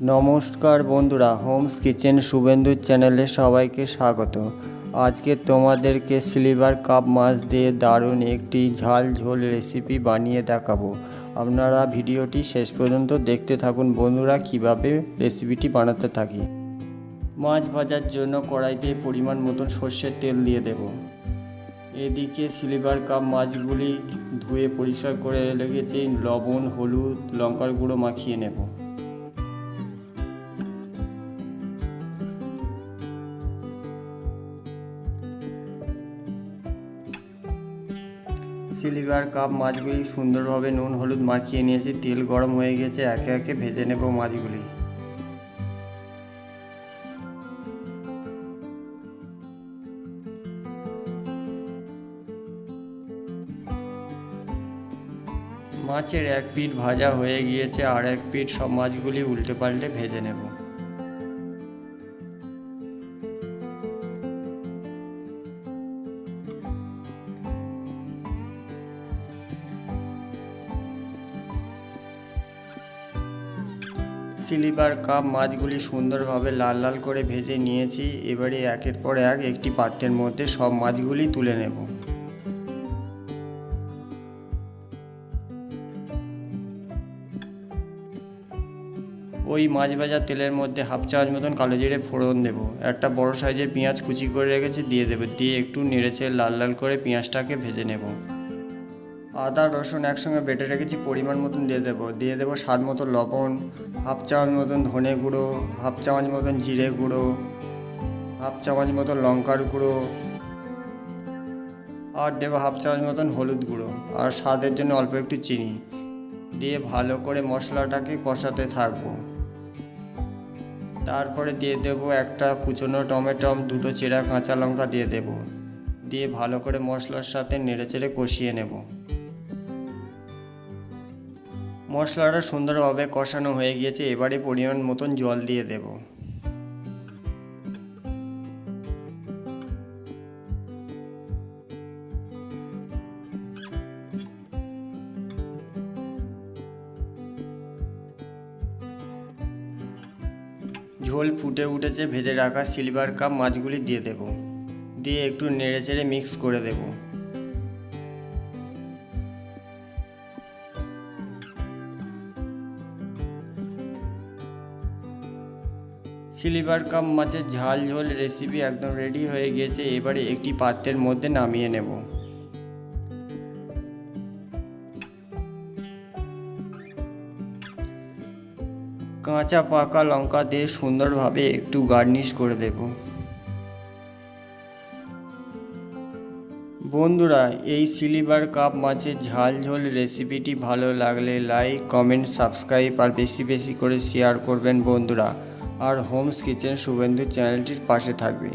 নমস্কার বন্ধুরা, Holmes kitchen শুভেন্দুর চ্যানেলে সবাইকে স্বাগত। আজকে তোমাদেরকে সিলিভার কাপ মাছ দিয়ে দারুণ একটি ঝাল ঝোল রেসিপি বানিয়ে দেখাবো। আপনারা ভিডিওটি শেষ পর্যন্ত দেখতে থাকুন বন্ধুরা, কীভাবে রেসিপিটি বানাতে থাকি। মাছ ভাজার জন্য কড়াইতে পরিমাণ মতন সর্ষের তেল দিয়ে দেব। এদিকে সিলিভার কাপ মাছগুলি ধুয়ে পরিষ্কার করে রেখেছি, লবণ, হলুদ, লঙ্কার গুঁড়ো মাখিয়ে নেব। সিলভার কাপ মাছগুলি সুন্দরভাবে নুন, হলুদ মাখিয়ে নিয়েছি। তেল গরম হয়ে গেছে, একে একে ভেজে নেব মাছগুলি। মাছের এক পিঠ ভাজা হয়ে গিয়েছে, আর এক পিঠ সব মাছগুলি উল্টে পাল্টে ভেজে নেব। সিলিভার কাপ মাছগুলি সুন্দরভাবে লাল লাল করে ভেজে নিয়েছি। এবারে একের পর এক একটি পাত্রের মধ্যে সব মাছগুলি তুলে নেব। ওই মাছ ভাজা তেলের মধ্যে হাফ চামচ মতন কালো জিরে ফোড়ন দেবো। একটা বড় সাইজের পেঁয়াজ কুচি করে রেখেছি, দিয়ে দেবো। দিয়ে একটু নেড়েছে লাল লাল করে পেঁয়াজটাকে ভেজে নেব। আদা, রসুন একসঙ্গে বেটে রেখেছি, পরিমাণ মতন দিয়ে দেবো। দিয়ে দেবো স্বাদ মতো লবণ, হাফ চামচ মতন ধনে গুঁড়ো, হাফ চামচ মতন জিরে গুঁড়ো, হাফ চামচ মতন লঙ্কার গুঁড়ো, আর দেবো হাফ চামচ মতন হলুদ গুঁড়ো, আর স্বাদের জন্য অল্প একটু চিনি। দিয়ে ভালো করে মশলাটাকে কষাতে থাকব। তারপরে দিয়ে দেবো একটা কুচনো টমেটো, দুটো চেরা কাঁচা লঙ্কা দিয়ে দেবো। দিয়ে ভালো করে মশলার সাথে নেড়ে চেড়ে কষিয়ে নেব। মশলাটা সুন্দরভাবে কষানো হয়ে গিয়েছে, এবারে পরিমাণ মতন জল দিয়ে দেব। ঝোল ফুটে উঠেছে, ভেজে রাখা সিলভার কাপ মাছগুলি দিয়ে দেব। দিয়ে একটু নেড়ে চেড়ে মিক্স করে দেব। সিলভার কাপ মাছের ঝাল ঝোল রেসিপি একদম রেডি হয়ে গিয়েছে, এবারে একটি পাত্রের মধ্যে নামিয়ে নেব। কাঁচা, পাকা লঙ্কা দিয়ে সুন্দরভাবে একটু গার্নিশ করে দেব। বন্ধুরা, এই সিলিভার কাপ মাছের ঝাল ঝোল রেসিপিটি ভালো লাগলে লাইক কমেন্ট সাবস্ক্রাইব আর বেশি বেশি করে শেয়ার করবেন বন্ধুরা। আর হোমস কিচেন শুভেন্দু চ্যানেলটির পাশে থাকবে।